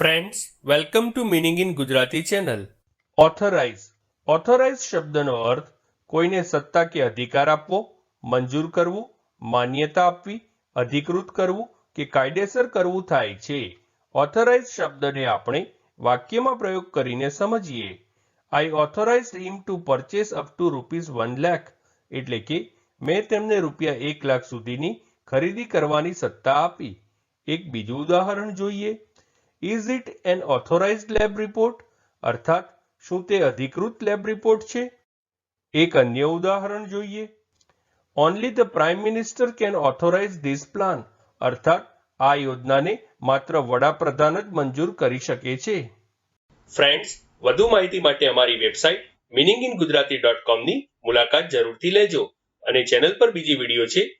Friends welcome to meaning in Gujarati channel authorise authorise શબ્દનો અર્થ કોઈને સત્તા કે અધિકાર આપવો, મંજૂર કરવું, માન્યતા આપવી, અધિકૃત કરવું કે કાયદેસર કરવું થાય છે. ઓથોરાઇઝ શબ્દને આપણે વાક્યમાં પ્રયોગ કરીને સમજીએ. I authorise him to purchase up to rupees one lakh એટલે કે મેં તેમને રૂપિયા એક લાખ સુધીની ખરીદી કરવાની સત્તા આપી. એક બીજું ઉદાહરણ જોઈએ. Is it an authorised lab report અર્થાત, શું તે અધિકૃત લેબ રિપોર્ટ છે? એક અન્ય ઉદાહરણ જોઈએ. Only the prime minister can authorise this plan અર્થાત, આ યોજનાને માત્ર વડાપ્રધાન જ મંજૂર કરી શકે છે. ફ્રેન્ડ્સ વધુ માહિતી માટે અમારી website meaning in Gujarati dot કોમની મુલાકાત જરૂરથી લેજો અને ચેનલ પર બીજી વીડિયો છે